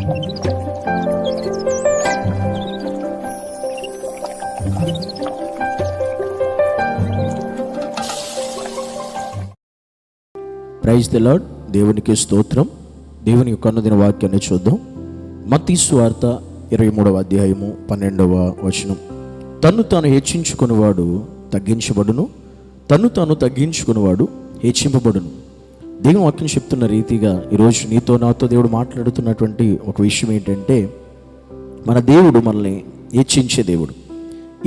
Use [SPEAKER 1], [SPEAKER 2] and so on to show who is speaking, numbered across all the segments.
[SPEAKER 1] Praise the lord దేవునికి స్తోత్రం. దేవుని యొక్క అన్నదిన వాక్యాన్ని చూద్దాం. మతి వార్త ఇరవై మూడవ అధ్యాయము పన్నెండవ వచనం. తను తాను హెచ్చించుకునేవాడు తగ్గించబడును. తను తాను తగ్గించుకునేవాడు హెచ్చింపబడును. దేవుని వాక్యం చెప్తున్న రీతిగా ఈరోజు నీతో నాతో దేవుడు మాట్లాడుతున్నటువంటి ఒక విషయం ఏంటంటే మన దేవుడు మనల్ని హెచ్చించే దేవుడు.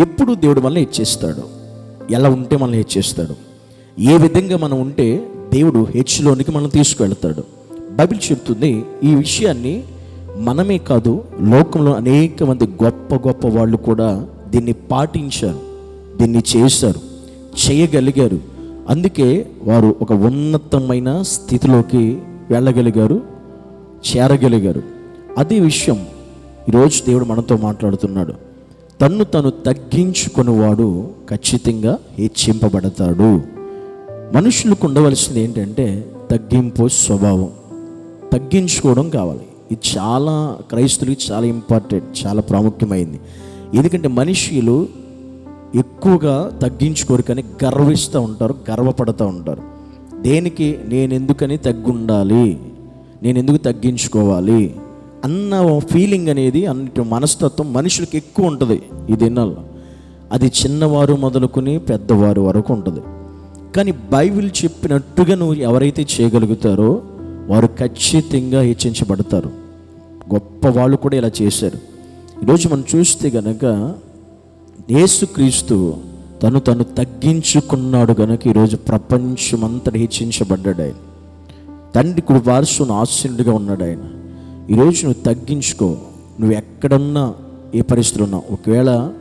[SPEAKER 1] ఎప్పుడు దేవుడు మనల్ని హెచ్చిస్తాడు? ఎలా ఉంటే మనల్ని హెచ్చిస్తాడు? ఏ విధంగా మనం ఉంటే దేవుడు హెచ్చులోనికి మనం తీసుకువెళ్తాడు బైబిల్ చెప్తుంది ఈ విషయాన్ని మనమే కాదు లోకంలో అనేక మంది గొప్ప గొప్ప వాళ్ళు కూడా దీన్ని పాటించారు దీన్ని చేశారు చేయగలిగారు. అందుకే వారు ఒక ఉన్నతమైన స్థితిలోకి వెళ్ళగలిగారు చేరగలిగారు. అదే విషయం ఈరోజు దేవుడు మనతో మాట్లాడుతున్నాడు. తన్ను తను తగ్గించుకునేవాడు ఖచ్చితంగా హెచ్చింపబడతాడు. మనుషులకు ఉండవలసింది ఏంటంటే తగ్గింపు స్వభావం. తగ్గించుకోవడం కావాలి. ఇది చాలా క్రైస్తులకి చాలా ఇంపార్టెంట్ చాలా ప్రాముఖ్యమైంది. ఎందుకంటే మనుషులు ఎక్కువగా తగ్గించుకోరు కానీ గర్విస్తూ ఉంటారు గర్వపడుతూ ఉంటారు. దేనికి? నేను ఎందుకని తగ్గుండాలి? నేను ఎందుకు తగ్గించుకోవాలి? అన్న ఫీలింగ్ అనేది అన్నిటి మనస్తత్వం మనుషులకు ఎక్కువ ఉంటుంది ఈ దినాల్లో. అది చిన్నవారు మొదలుకుని పెద్దవారు వరకు ఉంటుంది. కానీ బైబిల్ చెప్పినట్టుగా నువ్వు ఎవరైతే చేయగలుగుతారో వారు ఖచ్చితంగా హెచ్చించబడతారు. గొప్ప వాళ్ళు కూడా ఇలా చేశారు. ఈరోజు మనం చూస్తే కనుక యేసుక్రీస్తు తను తను తగ్గించుకున్నాడు కనుక ఈరోజు ప్రపంచమంతా హెచ్చించబడ్డాడు ఆయన. తండ్రి కుడి వారసును ఆశీనుడిగా ఉన్నాడు ఆయన. ఈరోజు నువ్వు తగ్గించుకో. నువ్వు ఎక్కడున్నా ఏ పరిస్థితులు ఉన్నావు ఒకవేళ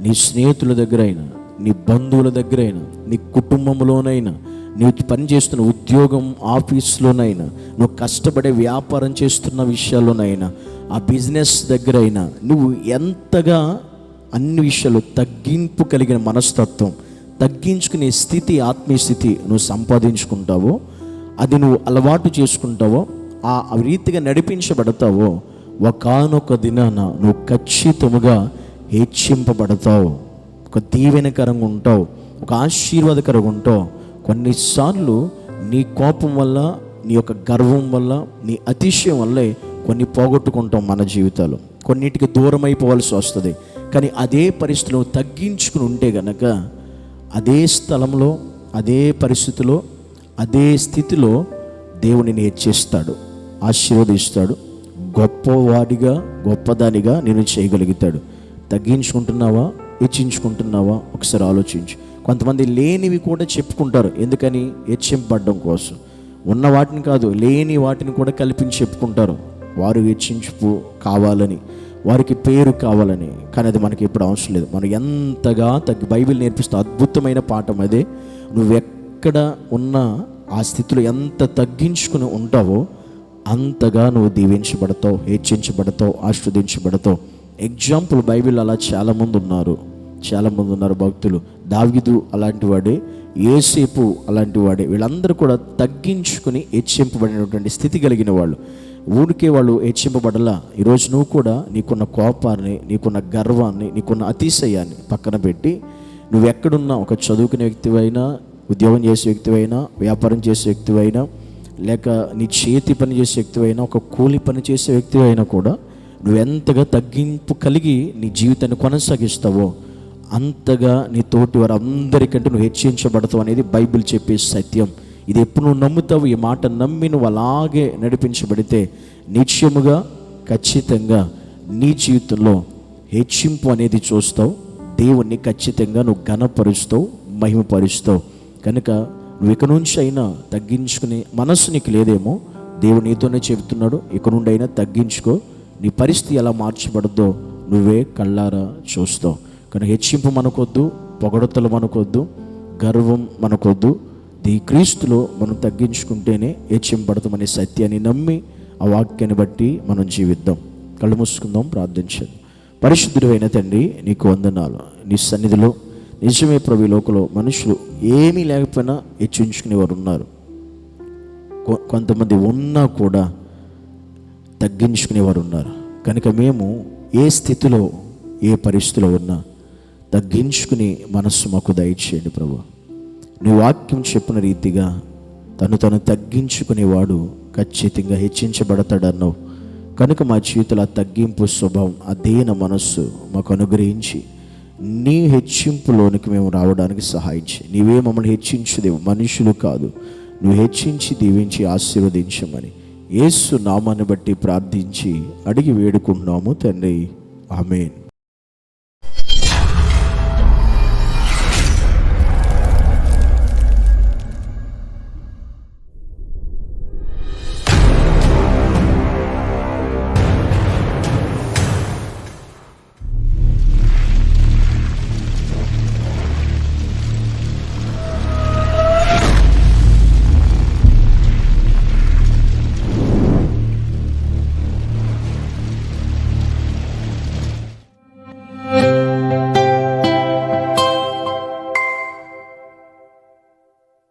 [SPEAKER 1] నీ స్నేహితుల దగ్గర అయినా నీ బంధువుల దగ్గర అయినా నీ కుటుంబంలోనైనా నువ్వు పనిచేస్తున్న ఉద్యోగం ఆఫీస్లోనైనా నువ్వు కష్టపడే వ్యాపారం చేస్తున్న విషయాల్లోనైనా ఆ బిజినెస్ దగ్గర అయినా నువ్వు ఎంతగా అన్ని విషయాలు తగ్గింపు కలిగిన మనస్తత్వం తగ్గించుకునే స్థితి ఆత్మీయ స్థితి నువ్వు సంపాదించుకుంటావో అది నువ్వు అలవాటు చేసుకుంటావో ఆ రీతిగా నడిపించబడతావో ఒకనొక దినాన నువ్వు ఖచ్చితముగా హెచ్చింపబడతావు. ఒక దీవెనకరంగా ఉంటావు ఒక ఆశీర్వాదకరంగా ఉంటావు. కొన్నిసార్లు నీ కోపం వల్ల నీ యొక్క గర్వం వల్ల నీ అతిశయం వల్లే కొన్ని పోగొట్టుకుంటాం మన జీవితాలు. కొన్నిటికి దూరం అయిపోవాల్సి వస్తుంది. కానీ అదే పరిస్థితిలో తగ్గించుకుని ఉంటే గనక అదే స్థలంలో అదే పరిస్థితిలో అదే స్థితిలో దేవునిని హెచ్చిస్తాడు ఆశీర్వదిస్తాడు గొప్పవాడిగా గొప్పదానిగా నేను చేయగలుగుతాడు. తగ్గించుకుంటున్నావా? హెచ్చించుకుంటున్నావా? ఒకసారి ఆలోచించు. కొంతమంది లేనివి కూడా చెప్పుకుంటారు ఎందుకని? హెచ్చింపడడం కోసం. ఉన్న వాటిని కాదు లేని వాటిని కూడా కల్పించి చెప్పుకుంటారు. వారు హెచ్చించు కావాలని. వారికి పేరు కావాలని. కానీ అది మనకి ఇప్పుడు అవసరం లేదు. మనం ఎంతగా తగ్గి బైబిల్ నేర్పిస్తే అద్భుతమైన పాఠం అదే. నువ్వు ఎక్కడ ఉన్నా ఆ స్థితిలో ఎంత తగ్గించుకుని ఉంటావో అంతగా నువ్వు దీవించబడతావు హెచ్చించబడతావు ఆస్వాదించబడతావు ఎగ్జాంపుల్ బైబిల్ అలా చాలామంది ఉన్నారు. చాలామంది ఉన్నారు భక్తులు. దావిదు అలాంటి వాడే ఏసేపు అలాంటి వాడే. వీళ్ళందరూ కూడా తగ్గించుకుని హెచ్చింపబడినటువంటి స్థితి కలిగిన వాళ్ళు. ఊరికే వాళ్ళు హెచ్చింపబడలా. ఈరోజు నువ్వు కూడా నీకున్న కోపాన్ని నీకున్న గర్వాన్ని నీకున్న అతిశయాన్ని పక్కన పెట్టి నువ్వు ఎక్కడున్నా ఒక చదువుకునే వ్యక్తివైనా ఉద్యోగం చేసే వ్యక్తివైనా వ్యాపారం చేసే వ్యక్తివైనా లేక నీ చేతి పని చేసే వ్యక్తివైనా ఒక కూలి పని చేసే వ్యక్తివైనా కూడా నువ్వు ఎంతగా తగ్గింపు కలిగి నీ జీవితాన్ని కొనసాగిస్తావో అంతగా నీ తోటి వారు అందరికంటే నువ్వు హెచ్చించబడతావు అనేది బైబిల్ చెప్పే సత్యం. ఇది ఎప్పుడు నువ్వు నమ్ముతావు ఈ మాట నమ్మి నువ్వు అలాగే నడిపించబడితే నిత్యముగా ఖచ్చితంగా నీ జీవితంలో హెచ్చింపు అనేది చూస్తావు. దేవుణ్ణి ఖచ్చితంగా నువ్వు ఘనపరుస్తావు మహిమపరుస్తావు. కనుక నువ్వు ఇక నుంచి అయినా తగ్గించుకునే మనస్సు నీకు లేదేమో. దేవుడు నీతోనే చెబుతున్నాడు ఇక నుండి అయినా తగ్గించుకో. నీ పరిస్థితి ఎలా మార్చబడద్దో నువ్వే కళ్ళారా చూస్తావు. కానీ హెచ్చింపు మనకొద్దు పొగడతలు మనకొద్దు గర్వం మనకొద్దు. ఈ క్రీస్తులో మనం తగ్గించుకుంటేనే హెచ్చింపడతామనే సత్యాన్ని నమ్మి ఆ వాక్యాన్ని బట్టి మనం జీవిద్దాం. కళ్ళు మూసుకుందాం ప్రార్థించండి పరిశుద్ధుడు అయిన తండ్రి నీకు వందనాలు. నీ సన్నిధిలో నిజమే ప్రభు లోకలో లోకంలో మనుషులు ఏమీ లేకపోయినా హెచ్చించుకునేవారు ఉన్నారు. కొ- కొంతమంది ఉన్నా కూడా తగ్గించుకునేవారు ఉన్నారు. కనుక మేము ఏ స్థితిలో ఏ పరిస్థితిలో ఉన్నా తగ్గించుకుని మనస్సు మాకు దయచేయండి ప్రభు. నీ వాక్యం చెప్పిన రీతిగా తను తను తగ్గించుకునేవాడు ఖచ్చితంగా హెచ్చించబడతాడన్నావు. కనుక మా జీవితంలో ఆ తగ్గింపు స్వభావం అదేన మనస్సు మాకు అనుగ్రహించి నీ హెచ్చింపులోనికి మేము రావడానికి సహాయించి నీవే మమ్మల్ని హెచ్చించుదేవు మనుషులు కాదు. నువ్వు హెచ్చించి దీవించి ఆశీర్వదించమని ఏసు నామాన్ని బట్టి ప్రార్థించి అడిగి వేడుకుంటున్నాము తండ్రి. ఆమెన్.